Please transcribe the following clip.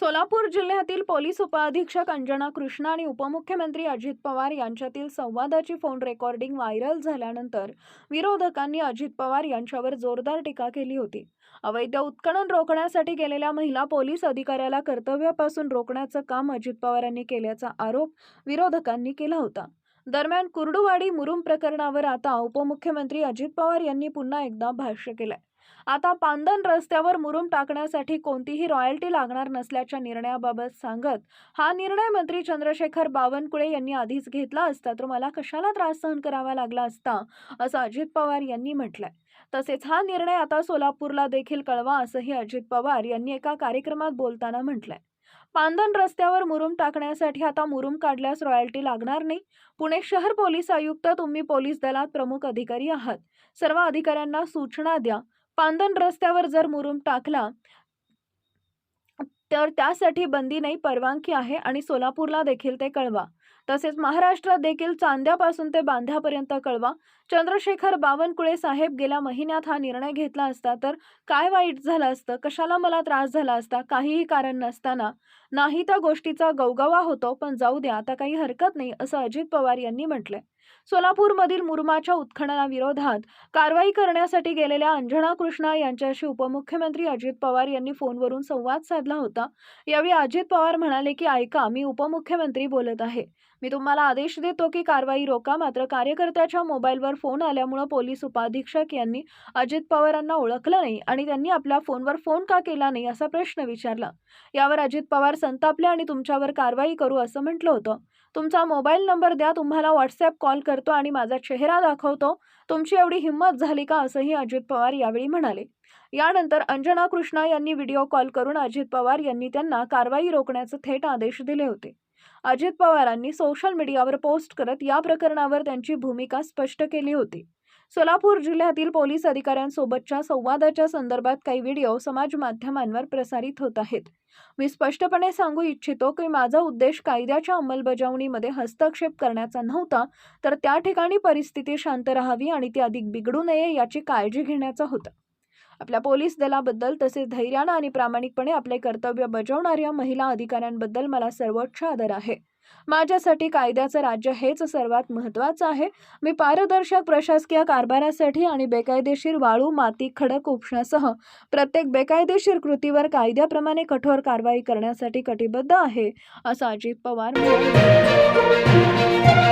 सोलापूर जिल्ह्यातील पोलीस उपअधीक्षक अंजना कृष्णा आणि उपमुख्यमंत्री अजित पवार यांच्यातील संवादाची फोन रेकॉर्डिंग व्हायरल झाल्यानंतर विरोधकांनी अजित पवार यांच्यावर जोरदार टीका केली होती. अवैध उत्खनन रोखण्यासाठी गेलेल्या महिला पोलीस अधिकाऱ्याला कर्तव्यापासून रोखण्याचं काम अजित पवारांनी केल्याचा आरोप विरोधकांनी केला होता. दरम्यान कुर्डुवाडी मुरुम प्रकरणावर आता उपमुख्यमंत्री अजित पवार यांनी पुन्हा एकदा भाष्य केलंय. आता पांदन रस्त्यावर मुरुम टाकण्यासाठी कोणतीही रॉयल्टी लागणार नसल्याच्या निर्णयाबाबत सांगत हा निर्णय मंत्री चंद्रशेखर बावनकुळे यांनी आधीच घेतला असता तर मला कशाला त्रास सहन करावा लागला असता असं अजित पवार यांनी म्हटलंय. तसेच हा निर्णय आता सोलापूरला देखील कळवा असंही अजित पवार यांनी एका कार्यक्रमात बोलताना म्हटलंय. पांदन रस्त्यावर मुरुम टाकण्यासाठी आता मुरुम काढल्यास रॉयल्टी लागणार नाही? पुणे शहर पोलीस आयुक्त तुम्ही पोलीस दलात प्रमुख अधिकारी आहात. सर्व अधिकाऱ्यांना सूचना द्या. पांदन रस्त्यावर जर मुरुम टाकला तर त्यासाठी बंदी नाही परवानगी आहे आणि सोलापूरला देखील ते कळवा. तसेच महाराष्ट्रात देखील चांद्यापासून ते बांध्यापर्यंत कळवा. चंद्रशेखर बावनकुळे साहेब गेल्या महिन्यात हा निर्णय घेतला असता तर काय वाईट झालं असतं? कशाला मला त्रास झाला असता? काहीही कारण नसताना. नाही त्या गोष्टीचा गवगवा होतो पण जाऊ द्या आता काही हरकत नाही असं अजित पवार यांनी म्हटलंय. सोलापूरमधील मुरमाच्या उत्खननाविरोधात कारवाई करण्यासाठी गेलेल्या अंजना कृष्णा यांच्याशी उपमुख्यमंत्री अजित पवार यांनी फोनवरून संवाद साधला होता. यावेळी अजित पवार म्हणाले की ऐका मी उपमुख्यमंत्री बोलत आहे. मी तुम्हाला आदेश देतो की कारवाई रोका मात्र कार्यकर्त्याच्या मोबाईलवर फोन आल्यामुळं पोलीस उपाधीक्षक यांनी अजित पवारांना ओळखलं नाही आणि त्यांनी आपल्या फोनवर फोन का केला नाही असा प्रश्न विचारला. यावर अजित पवार संतापले आणि तुमच्यावर कारवाई करू असं म्हटलं होतं. तुमचा मोबाईल नंबर द्या तुम्हाला व्हॉट्सॲप कॉल करतो आणि माझा चेहरा दाखवतो. तुमची एवढी हिंमत झाली का? असंही अजित पवार यावेळी म्हणाले. यानंतर अंजना कृष्णा यांनी व्हिडिओ कॉल करून अजित पवार यांनी त्यांना कारवाई रोखण्याचे थेट आदेश दिले होते. अजित पवारांनी सोशल मीडियावर पोस्ट करत या प्रकरणावर त्यांची भूमिका स्पष्ट केली होती. सोलापूर जिल्ह्यातील पोलीस अधिकाऱ्यांसोबतच्या संवादाच्या संदर्भात काही व्हिडिओ समाज माध्यमांवर प्रसारित होत आहेत. मी स्पष्टपणे सांगू इच्छितो की माझा उद्देश कायद्याच्या अंमलबजावणीमध्ये हस्तक्षेप करण्याचा नव्हता तर त्या ठिकाणी परिस्थिती शांत राहावी आणि ती अधिक बिघडू नये याची काळजी घेण्याचा होता. आपल्या पोलीस दलाबद्दल तसेच धैर्यानं आणि प्रामाणिकपणे आपले कर्तव्य बजावणाऱ्या महिला अधिकाऱ्यांबद्दल मला सर्वोच्च आदर आहे. माझ्यासाठी कायद्याचं राज्य हेच सर्वात महत्त्वाचं आहे. मी पारदर्शक प्रशासकीय कारभारासाठी आणि बेकायदेशीर वाळू माती खडक उपशासह प्रत्येक बेकायदेशीर कृतीवर कायद्याप्रमाणे कठोर कारवाई करण्यासाठी कटिबद्ध आहे असं अजित पवार म्हणाले.